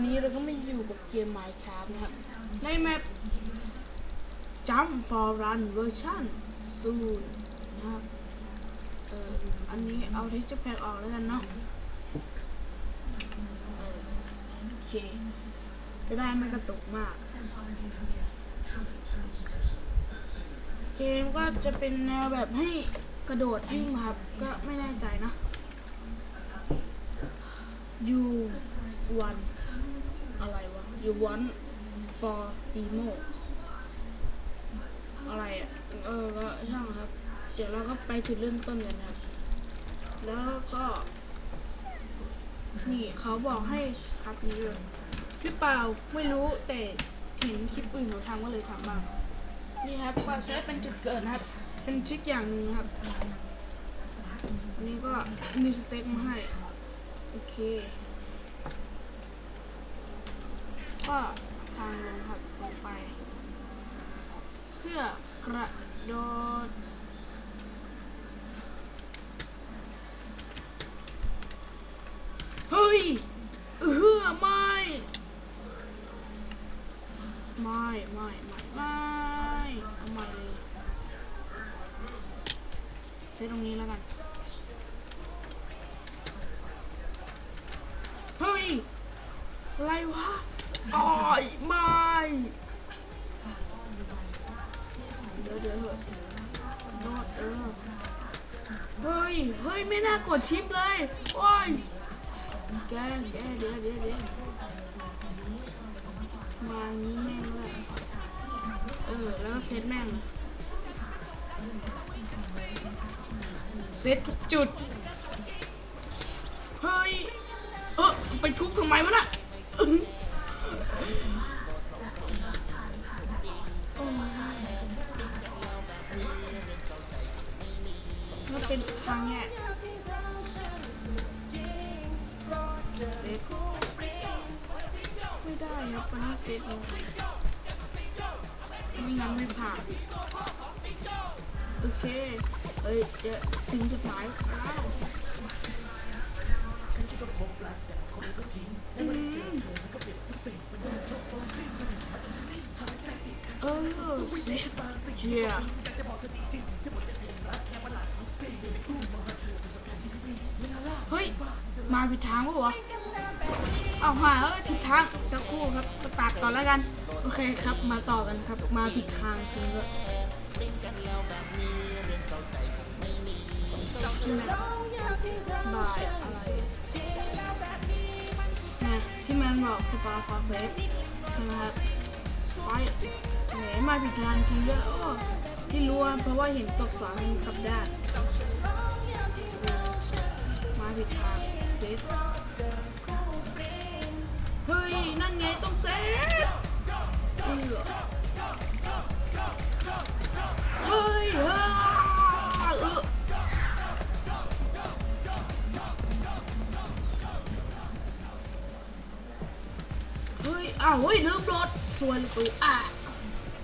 ตอนนี้เราก็ไม่อยู่กับเกม Minecraft นะครับ ในแมป Jump for Run เวอร์ชันศูนนะครับ เอออันนี้เอาที่จะแพกออกแล้วกันเนาะโอเค จะได้ไม่กระตุกมาก เกมก็จะเป็นแนวแบบให้กระโดดวิ่งครับ ก็ไม่แน่ใจนะ you want อะไรวะ you want for demo อะไรอะ เออ ก็ช่างครับ เดี๋ยวเราก็ไปจุดเริ่มต้นกันครับ แล้วก็ นี่เขาบอกให้ครับนี้เลยหรือเปล่าไม่รู้แต่เห็นคลิปอื่นเขาทำก็เลยทำบ้างนี่ครับก็ใช้เป็นจุดเกิดนะครับ เป็นทริคอย่างหนึ่งครับอันนี้ก็มีสเต็กมาให้ โอเค ก็ทางลงครับลงไป เพื่อกระโดดเฮ้ยเออไม่ไม่ไม่ไม่ไม่เอาใหม่เลยเซตตรงนี้แล้วกันเฮ้ยอะไรวะ อ้อยไม่เดี๋ยวเดี๋ยวเอะโดดเออเฮ้ยเฮ้ยไม่น่ากดชิปเลยโอ้ยแกแกเดี๋ยวเดี๋ยวเดี๋ยวมาอย่างนี้แม่งเลยเออแล้วก็เซตแม่งเลยเซตทุกจุดเฮ้ยเออไปทุบทำไมวะน่ะ ซตไม่ได้ครับวันนี้เซตลงไม่งั้นไม่ผ่านโอเคเอ้ยจะถึงจุดหมายแล้วอืมเออเซตเชียเฮ้ย มาผิดทางปะวะ เอาหาเอ้ยผิดทางสักครู่ครับก็ตัดก่อนแล้วกัน โอเคครับ มาต่อกันครับ มาผิดทางจริงด้วยบายอะไรนะที่มันบอกสปาฟอร์เซฟใช่ไหมครับไปแหมมาผิดทางจริงด้วยโอ้ที่รู้อะเพราะว่าเห็นตกสอนกับด้านมาผิดทางเซฟ นั่นเออเฮ้ยเออเฮ้ยอ้าวเฮ้ยลืมรถส่วนตัวอะ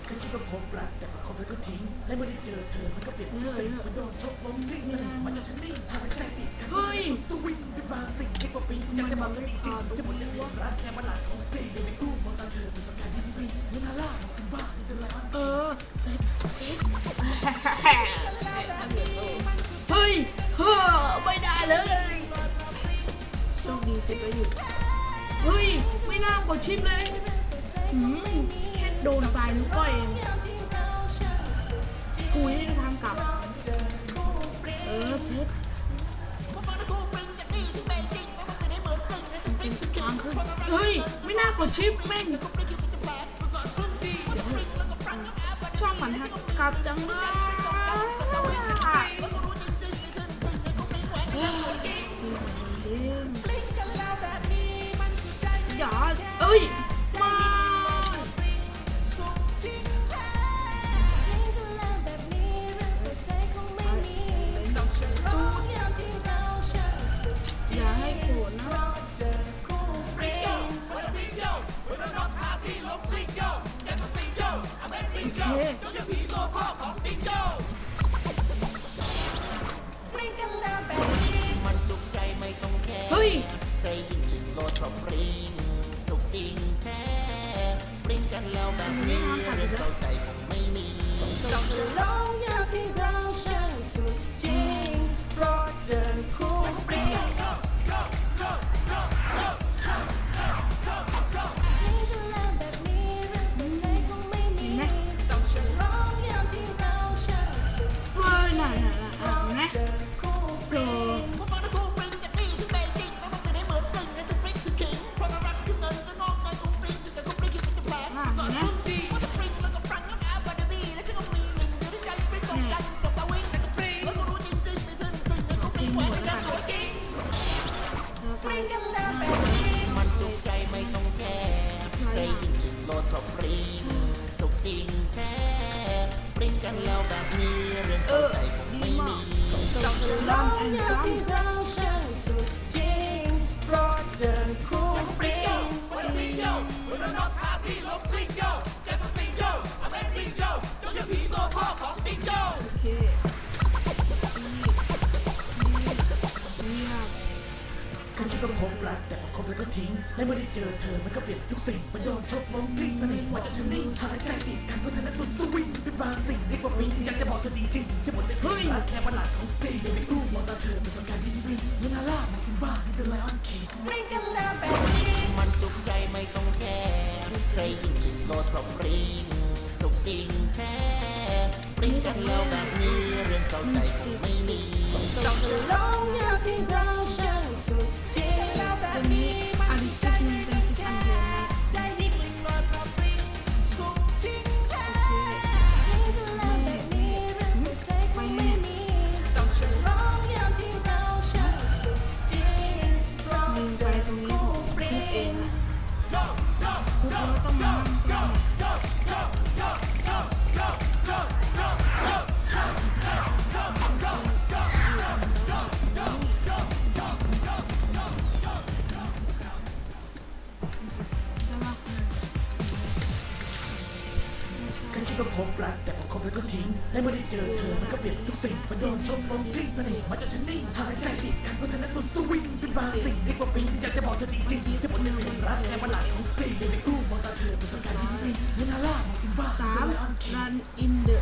คือที่ก็พบรักแต่ เขาไปก็ทิ้งและเมื่อได้เจอเธอมันก็เปลี่ยนเนอะเนอะมันโดนชกล้มนิ่งเลยมันจะชนิ่ทำให้ใจติดเฮ้ยจะวิ่งไปบางสิ่งที่กว่าปีอยากจะมาเลยจริงจะหมดเลยรักแค่มาหลักของเพลงในตู้มองตาเธอเป็นประกาศที่ดีเมื่อนาล่าคุณบ้าจะร้านเออเซ็ตเซ็ตเฮ้ยเฮ้อไม่ได้เลยโชคดีเซ็ตไว้อยู่เฮ้ยไม่น่ากดชิปเลยหืมแค่โดนปลายนิ้วก้อยเอง คุยให้ทางกลับ เออเซ็ตทางขึ้น เฮ้ย ไม่น่ากดชิปแม่งช่องมันหักกลับจังเลยอย่าเอ้ย กันแล้วแบบนี้เข้าใจคงไม่มีต้องคืออยากที่เราช่างสุดจริงเพราะเจอคู่เปรียม่ะน่น่อะนะี้และเมื่อได้เจอเธอมันก็เปลี่ยนทุกสิ่งมันโดนชกล้มกลิ้งสนิทว่าจะถึงนี่หายใจติดกันก็ราะเธอนั้สุดสวิงเป็นบางสิ่งในความมีอยากจะบอกเธอจริงๆจะหมดแต่เฮ้ยแค่ปัะหลาดของสตรีในรูปมองตาเธอเป็นประการที่ดีเวลาล่ามันป็นบ้าที่เป็นไลออนเคิงไม่กันแล้วแบบนี้มันสุขใจไม่ต้องแคร์ใจยิ่งยิ่งโลดสมรีสุขจริงแท้ปริ้งกันแล้วแบบนี้เรื่องเข้าใจคงไม่มีต้องจะร้องอยาที่เรา รักแต่พอคบแล้วก็ทิ้งและเมื่อได้เจอเธอมันก็เปลี่ยนทุกสิ่งมานโดนชมลงทิ้งเสน่ห์มันจะฉันนิ่งหายใจติดกันก็ระนั้นตัวสวิงเป็นบางสิ่งในคกว่าปีอยากจะบอกเธอจริงๆจะบอกเธออย่างรักแต่มันหลังของสิ่งอยู่ในกลุ่มมองตาเธอเธอสำคัญที่นี่เนื้อน้าล่ามองถึงบ้าสาม run in the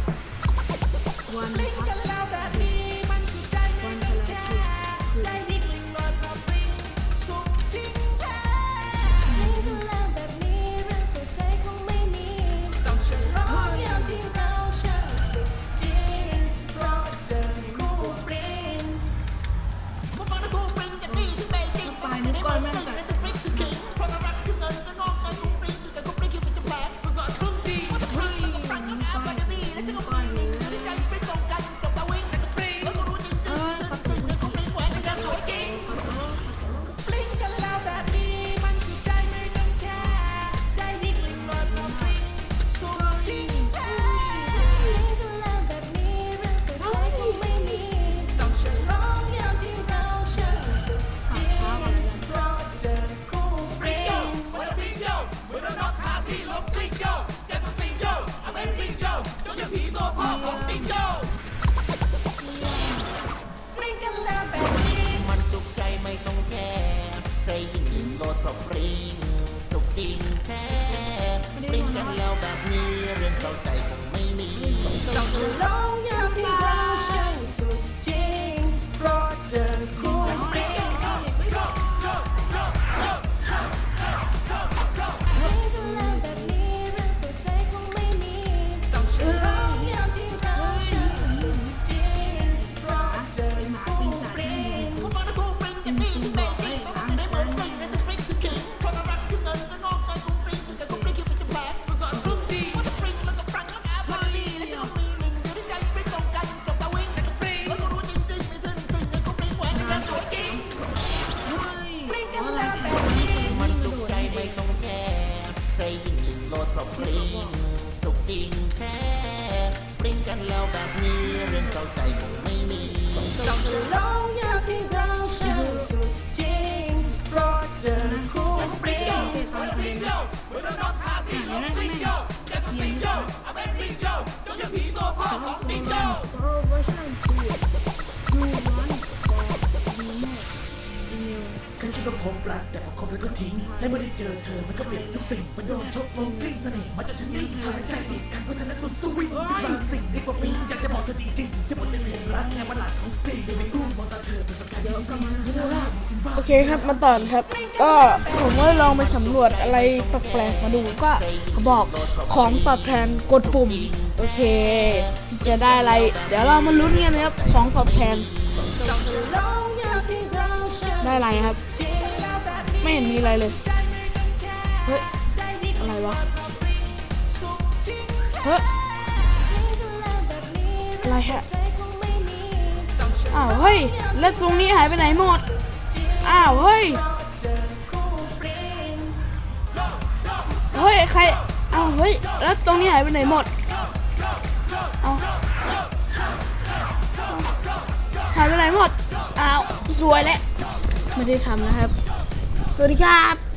手細無微面，送到老。 ฉันคิดว่าพบรักแต่พอคบแล้วก็ทิ้งและเมื่อได้เจอเธอมันก็เปลี่ยนทุกสิ่งมันโดนชกลงกลิ้งเสน่ห์มาจากฉันนิ่งหายใจติดกันเพราะฉันนั้นสุดสวิงบางสิ่งที่กว่าปีอยากจะบอกเธอจริงๆจะหมดในเพลงรักแนวบัหลาดของสตรีในไม่กู้มองตาเธอเป็นสกายเยอะก็มาโอเคครับมาต่อครับ ก็ผมก็ลองไปสำรวจอะไรแปลกๆมาดูก็บอกของตอบแทนกดปุ่ม โอเค จะได้อะไร เดี๋ยวเรามาลุ้นกันนะครับของตอบแทน ได้อะไรครับ ไม่เห็นมีอะไรเลย เฮ้ย อะไรวะ เฮ้ย อะไรฮะ อ้าว เฮ้ย แล้วตรงนี้หายไปไหนหมด อ้าว เฮ้ย เฮ้ย ใคร อ้าว เฮ้ย แล้วตรงนี้หายไปไหนหมดอ้าวหายไปไหนหมด อ้าว สวยแล้ว ไม่ได้ทำนะครับ สวัสดีครับ